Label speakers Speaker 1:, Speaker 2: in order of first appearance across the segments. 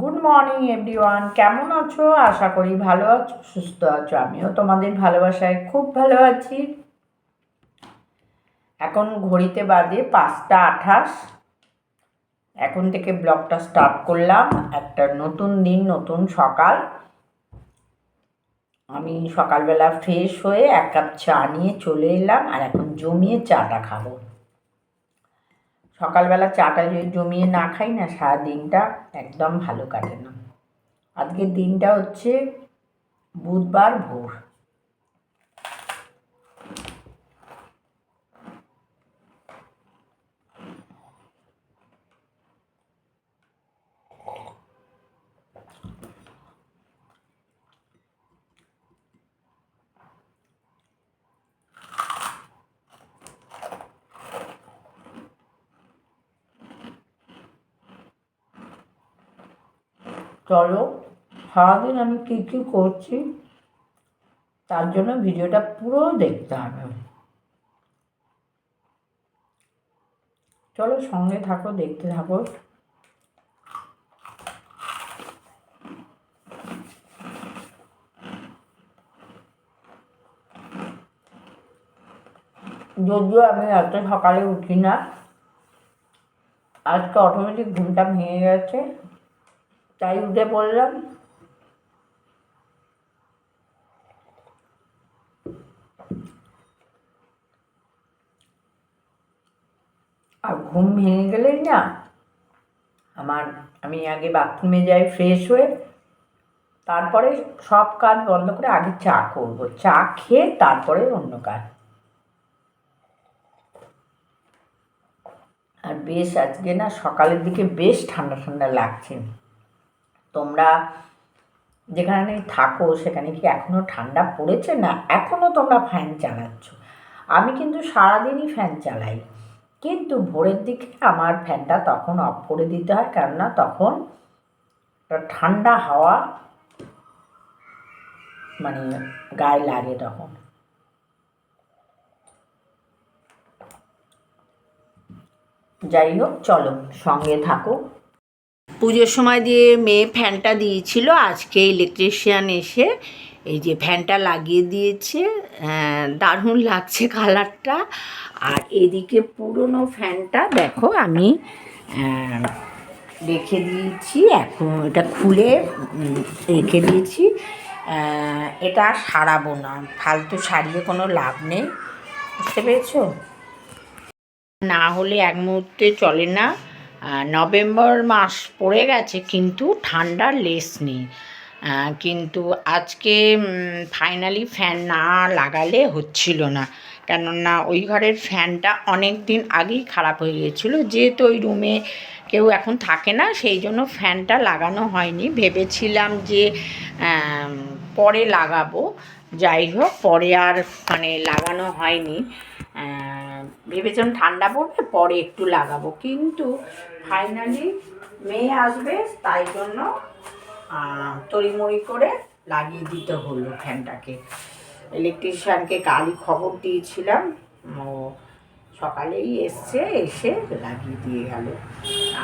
Speaker 1: Good morning everyone কেমন আছো? আশা করি ভালো আছো, সুস্থ আছো। আমিও তোমাদের ভালোবাসায় খুব ভালো আছি। এখন ঘড়িতে বাজে পাঁচটা আঠাশ। এখন থেকে ব্লগটা স্টার্ট করলাম। একটা নতুন দিন, নতুন সকাল। আমি সকালবেলা ফ্রেশ হয়ে এক কাপ চা নিয়ে চলে এলাম আর এখন জমিয়ে চাটা খাব। সকালবেলা চাটা যদি জমিয়ে না খাই না সারা দিনটা একদম ভালো কাটে না। আজকের দিনটা হচ্ছে বুধবার ভোর। চলো, সারাদিন আমি কী কী করছি, তার জন্য ভিডিওটা পুরো দেখতে হবে। চলো সঙ্গে থাকো, দেখতে থাকো। যদিও আমি এত সকালে উঠি না, আজকে অটোমেটিক ঘুমটা ভেঙে গেছে। তাই উঠে পড়লাম। আর ঘুম ভেঙে গেলেই না আমার, আমি আগে বাথরুমে যাই ফ্রেশ হয়ে, তারপরে সব কাজ বন্ধ করে আগে চা করব। চা খেয়ে তারপরে অন্য কাজ। আর বেশ আজকে না সকালের দিকে বেশ ঠান্ডা ঠান্ডা লাগছে। তোমরা যেখানে থাকো, সেখানে কি এখনও ঠান্ডা পড়েছে? না এখনও তোমরা ফ্যান চালাচ্ছ। আমি কিন্তু সারাদিনই ফ্যান চালাই। কিন্তু ভোরের দিকে আমার ফ্যানটা তখন অফ করে দিতে হয়, কেননা তখন ঠান্ডা হাওয়া মানে গায়ে লাগে তখন। যাই হোক, চলো সঙ্গে থাকো। পুজোর সময় দিয়ে মেয়ে ফ্যানটা দিয়েছিল। আজকে ইলেকট্রিশিয়ান এসে এই যে ফ্যানটা লাগিয়ে দিয়েছে। দারুণ লাগছে কালারটা। আর এদিকে পুরনো ফ্যানটা দেখো আমি রেখে দিয়েছি। এখন এটা খুলে রেখে দিয়েছি। এটা সারাবো না। ফালতু সারিয়ে কোনো লাভ নেই। বুঝতে পেরেছ? না হলে এক মুহূর্তে চলে না। নভেম্বর মাস পড়ে গেছে, কিন্তু ঠান্ডার লেস নেই। কিন্তু আজকে ফাইনালি ফ্যান না লাগালে হচ্ছিল না। কেননা ওই ঘরের ফ্যানটা অনেক দিন আগেই খারাপ হয়ে গিয়েছিল যেহেতু ওই রুমে কেউ এখন থাকে না, সেই জন্য ফ্যানটা লাগানো হয়নি। ভেবেছিলাম যে পরে লাগাবো। যাই হোক, পরে আর মানে লাগানো হয়নি। ভেবেছিলাম ঠান্ডা পড়বে, পরে একটু লাগাবো। কিন্তু ফাইনালি মেয়ে আসবে, তাই জন্য তড়িমড়ি করে লাগিয়ে দিতে হলো ফ্যানটাকে। ইলেকট্রিশিয়ানকে কালই খবর দিয়েছিলাম, ও সকালেই এসছে, এসে লাগিয়ে দিয়ে গেল।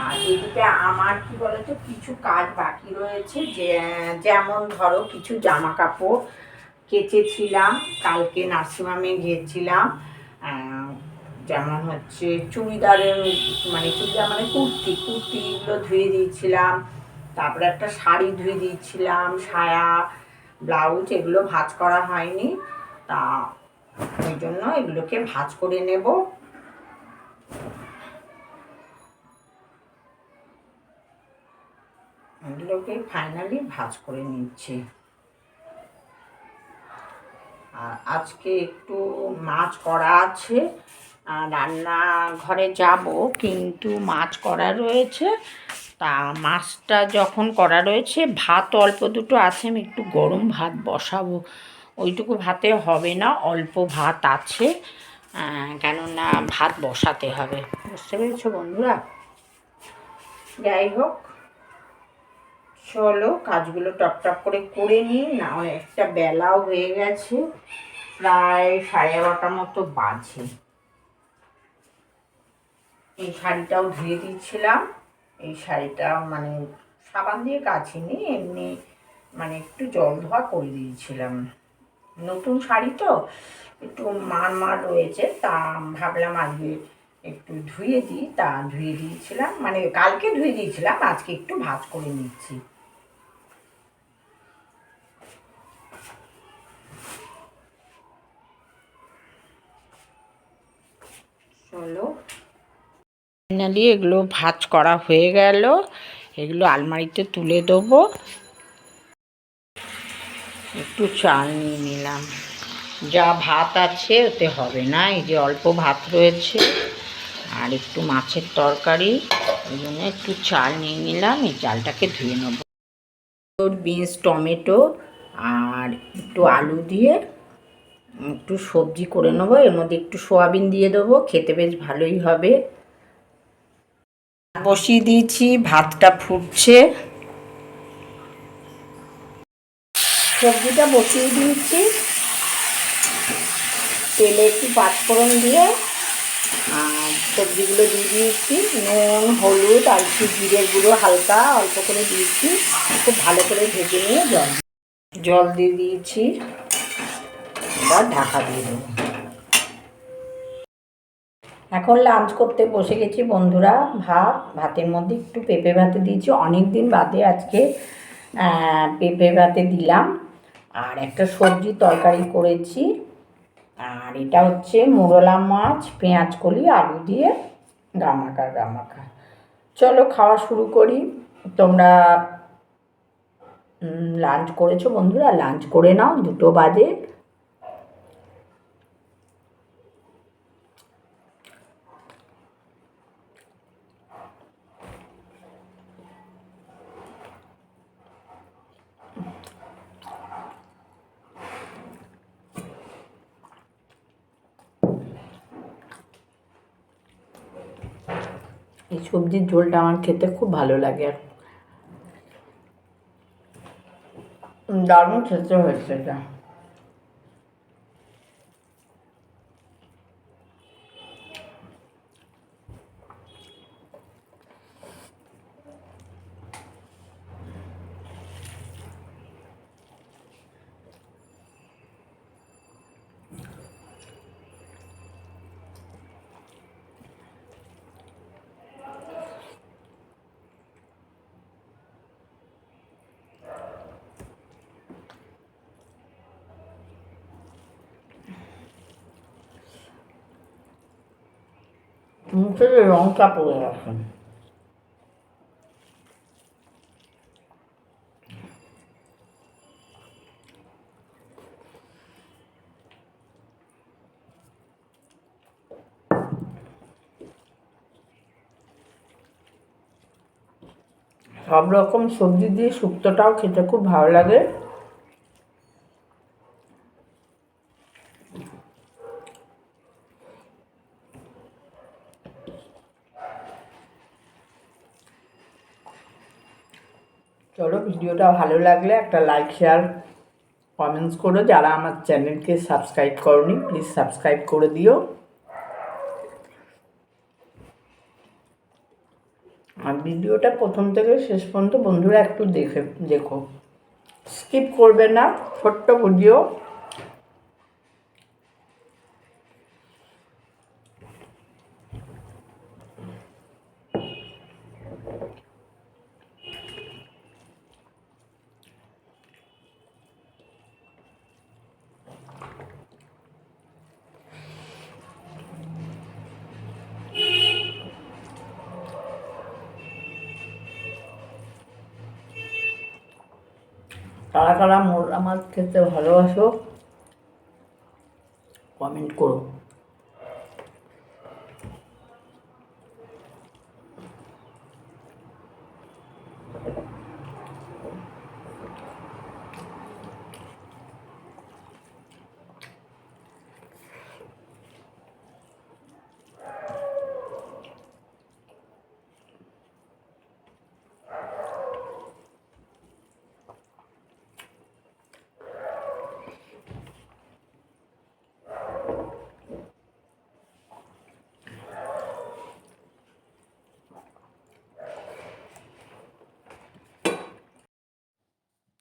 Speaker 1: আর এদিকে আমার কি বলতো, কিছু কাজ বাকি রয়েছে, যে, যেমন ধরো, কিছু জামা কাপড় কেচেছিলাম, কালকে নার্সিংহোমে গিয়েছিলাম যেমন হচ্ছে চুড়িদারের মানে চুড়িদার মানে কুর্তি, কুর্তিগুলো ধুয়ে দিয়েছিলাম, তারপরে একটা শাড়ি ধুয়ে দিয়েছিলাম, সায়া, ব্লাউজ, এগুলো ভাঁজ করা হয়নি। তা ওই জন্য এগুলোকে ভাঁজ করে নেব। এগুলোকে ফাইনালি ভাঁজ করে নিচ্ছি। আর আজকে একটু মাছ করা আছে। আর রান্নাঘরে যাব, কিন্তু মাছ করা রয়েছে। তা মাছটা যখন করা রয়েছে, ভাত অল্প দুটো আছে, আমি একটু গরম ভাত বসাবো। ওইটুকু ভাতে হবে না, অল্প ভাত আছে। কেননা ভাত বসাতে হবে। বুঝতে পেরেছ বন্ধুরা? যাই হোক, চলো কাজগুলো টপটপ করে করে নিই, না একটা বেলাও হয়ে গেছে, প্রায় সাড়ে এগারোটার মতো বাজে। এই শাড়িটাও ধুয়ে দিচ্ছিলাম। এই শাড়িটা মানে সাবান দিয়ে কাচিনি এমনি মানে একটু জল ধোয়া করে দিয়েছিলাম। নতুন শাড়ি তো, একটু মার মার রয়েছে, তা ভাবলাম আজকে একটু ধুয়ে দিই, তা ধুয়ে দিয়েছিলাম মানে কালকে ধুয়ে দিয়েছিলাম, আজকে একটু ভাজ করে নিচ্ছি। চলো। ফাইনালি এগুলো ভাজ করা হয়ে গেল। এগুলো আলমারিতে তুলে দেবো। একটু চাল নিয়ে নিলাম। যা ভাত আছে ওতে হবে না, এই যে অল্প ভাত রয়েছে। আর একটু মাছের তরকারি ওই জন্য একটু চাল নিয়ে নিলাম, এই চালটাকে ধুয়ে নেব। বিনস, টমেটো আর একটু আলু দিয়ে একটু সবজি করে নেব। এর মধ্যে একটু সোয়াবিন দিয়ে দেবো, খেতে বেশ ভালোই হবে। বসিয়ে দিয়েছি, ভাতটা ফুটছে। সবজিটা বসিয়ে দিয়েছি। তেলে একটু পাঁচফোড়ন দিয়ে, আর সবজিগুলো দিয়ে দিয়েছি। নুন, হলুদ, আর একটু জিরের গুঁড়ো হালকা অল্প করে দিয়েছি। খুব ভালো করে ভেজে নিয়ে জল জল দিয়ে দিয়েছি। এবার ঢাকা দিয়ে দেবো। এখন লাঞ্চ করতে বসে গেছি বন্ধুরা, ভাত, ভাতের মধ্যে একটু পেঁপে ভাতে দিয়েছি অনেক দিন বাদে আজকে পেঁপে ভাতে দিলাম। আর একটা সবজি তরকারি করেছি, আর এটা হচ্ছে মোরলা মাছ, পেঁয়াজ কলি, আলু দিয়ে গামাকা গামাকা চলো খাওয়া শুরু করি। তোমরা লাঞ্চ করেছ বন্ধুরা? লাঞ্চ করে নাও, দুটো বাজে। এই সবজির ঝোলটা আমার খেতে খুব ভালো লাগে। আর দারুণ খেতে হয়েছে এটা। মুখে লঙ্কা পড়ে গেছে সব রকম সবজি দিয়ে শুক্তোটাও খেতে খুব ভালো লাগে চলো ভিডিওটা ভালো লাগলে একটা লাইক শেয়ার কমেন্টস করো। যারা আমার চ্যানেলকে সাবস্ক্রাইব করনি প্লিজ সাবস্ক্রাইব করে দিও। আর ভিডিওটা প্রথম থেকে শেষ পর্যন্ত বন্ধুরা একটু দেখে দেখো। স্কিপ করবে না, ছোট্ট ভিডিও কারা কারা মোর আমার খেতে ভালোবাসো। কমেন্ট করো।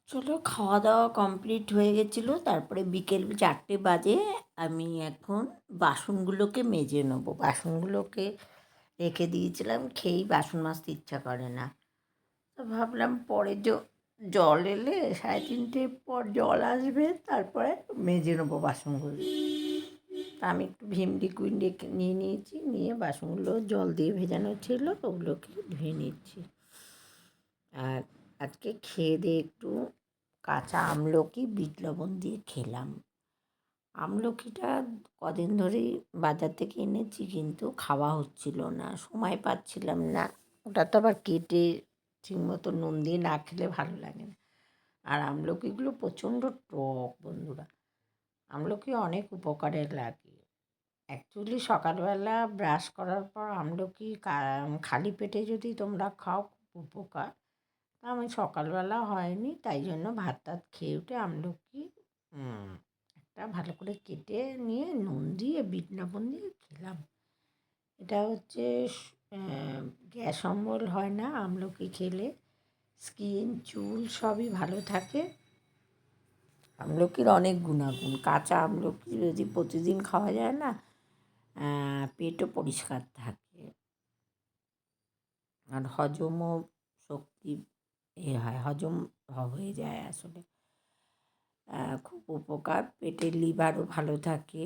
Speaker 1: চলো খাওয়া দাওয়া কমপ্লিট হয়ে গেছিল, তারপরে বিকেল চারটে বাজে আমি এখন বাসনগুলোকে মেজে নেব। বাসনগুলোকে রেখে দিয়েছিলাম, খেয়েই বাসন মাজতে ইচ্ছা করে না। তো ভাবলাম পরে জল এলে সাড়ে তিনটে পর জল আসবে, তারপরে মেজে নেব বাসনগুলো। তা আমি একটু ভীম লিকুইড রেখে- নিয়ে নিয়েছি, নিয়ে বাসনগুলো জল দিয়ে ভেজানো ছিল, ওগুলোকে ধুয়ে নিচ্ছি। আর আজকে খেয়ে দিয়ে একটু কাঁচা আমলকি, বিট লবণ দিয়ে খেলাম। আমলকিটা কদিন ধরেই বাজার থেকে এনেছি কিন্তু খাওয়া হচ্ছিল না, সময় পাচ্ছিলাম না। ওটা তো আবার কেটে ঠিকমতো নুন দিয়ে না খেলে ভালো লাগে না। আর আমলকিগুলো প্রচণ্ড টক বন্ধুরা। আমলকি অনেক উপকারে লাগে। অ্যাকচুয়ালি সকালবেলা ব্রাশ করার পর আমলকি খালি পেটে যদি তোমরা খাও, খুব উপকার। আমি সকালবেলা হয়নি তাই জন্য ভাত টাত খেয়ে উঠে আমলকি একটা ভালো করে কেটে নিয়ে নুন দিয়ে বিট লবণ দিয়ে খেলাম। এটা হচ্ছে গ্যাস অম্বল হয় না আমলকি খেলে। স্কিন চুল সবই ভালো থাকে। আমলকির অনেক গুণাগুণ। কাঁচা আমলকি যদি প্রতিদিন খাওয়া যায় না পেটও পরিষ্কার থাকে। আর হজমও শক্তি এ হয়, হজম হয়ে যায় আসলে। খুব উপকার পেটের লিভারও ভালো থাকে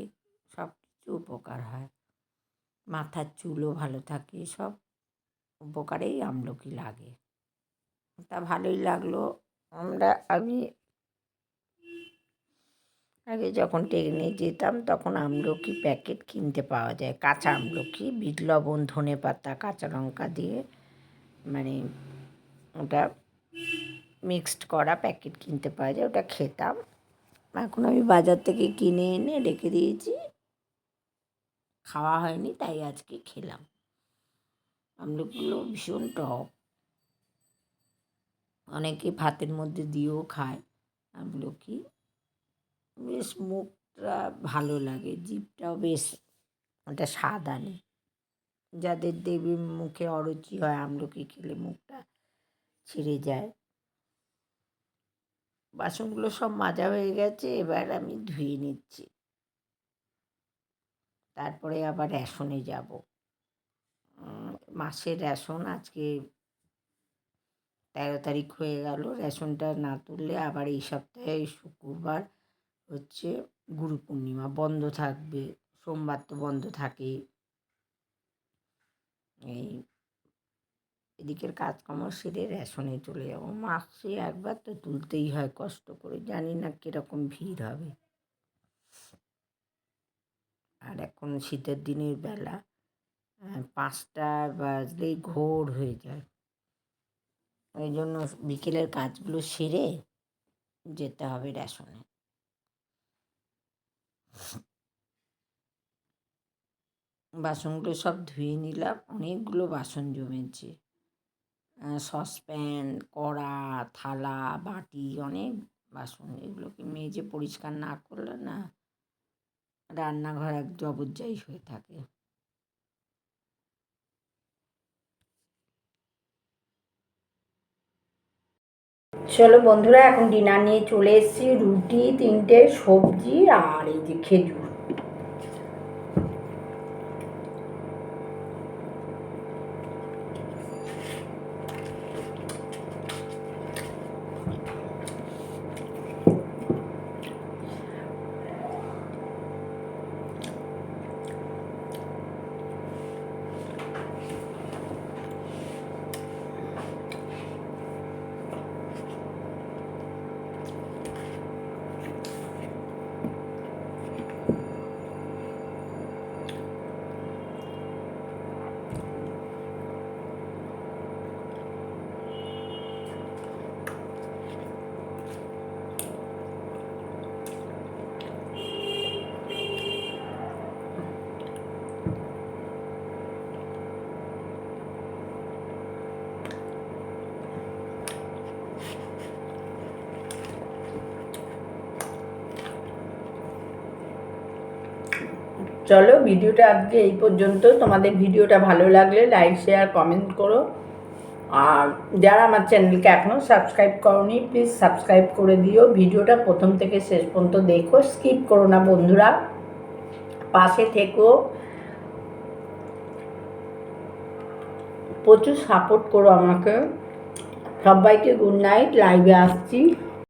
Speaker 1: সব কিছু উপকার হয়। মাথার চুলও ভালো থাকে, সব উপকারেই আমলকি লাগে। তা ভালোই লাগল। আমরা, আমি আগে যখন ট্রেনে যেতাম, তখন আমলকি প্যাকেট কিনতে পাওয়া যায়। কাঁচা আমলকি, বিট, লবণ, ধনে পাতা, কাঁচা লঙ্কা দিয়ে মানে ওটা মিক্সড করা প্যাকেট কিনতে পাওয়া যায়, ওটা খেতাম। এখন আমি বাজার থেকে কিনে এনে রেখে দিয়েছি। খাওয়া হয়নি, তাই আজকে খেলাম। আমলকিগুলো ভীষণ টক। অনেকে ভাতের মধ্যে দিয়েও খায় আমলকি। বেশ মুখটা ভালো লাগে, জিভটাও বেশ ওটা স্বাদ আনে। যাদের দেখবি মুখে অরুচি হয়, আমলকি খেলে মুখটা ছিঁড়ে যায়। বাসনগুলো সব মাজা হয়ে গেছে, এবার আমি ধুয়ে নিচ্ছি। তারপরে আবার রেশনে যাব। মাসের রেশন আজকে তেরো তারিখ হয়ে গেল। রেশনটা না তুললে আবার এই সপ্তাহে শুক্রবার হচ্ছে গুরু পূর্ণিমা। বন্ধ থাকবে, সোমবার তো বন্ধ থাকে। এই এদিকের কাজকর্ম সেরে রেশনে চলে যাব। মাসে একবার তো তুলতেই হয় কষ্ট করে, জানি না কীরকম ভিড় হবে। আর এখন শীতের দিনের বেলা পাঁচটা বাজলেই ঘোর হয়ে যায়। ওই জন্য বিকেলের কাজগুলো সেরে যেতে হবে রেশনে। বাসনগুলো সব ধুয়ে নিলাম, অনেকগুলো বাসন জমেছে। সসপ্যান, কড়া, থালা, বাটি অনেক বাসন এগুলোকে মেজে পরিষ্কার না করলে না রান্নাঘর এক জবরজাই হয়ে থাকে। চলো বন্ধুরা, এখন ডিনার নিয়ে চলে এসেছি। রুটি, তিনটে সবজি আর এই যে খেজুর। চলো ভিডিওটা আজকে এই পর্যন্ত। তোমাদের ভিডিওটা ভালো লাগলে লাইক শেয়ার কমেন্ট করো। আর যারা আমার চ্যানেলকে এখনও সাবস্ক্রাইব করনি প্লিজ সাবস্ক্রাইব করে দিও। ভিডিওটা প্রথম থেকে শেষ পর্যন্ত দেখো স্কিপ করো না বন্ধুরা। পাশে থেকো। প্রচুর সাপোর্ট করো আমাকে। সবাইকে গুড নাইট লাইভে আসছি।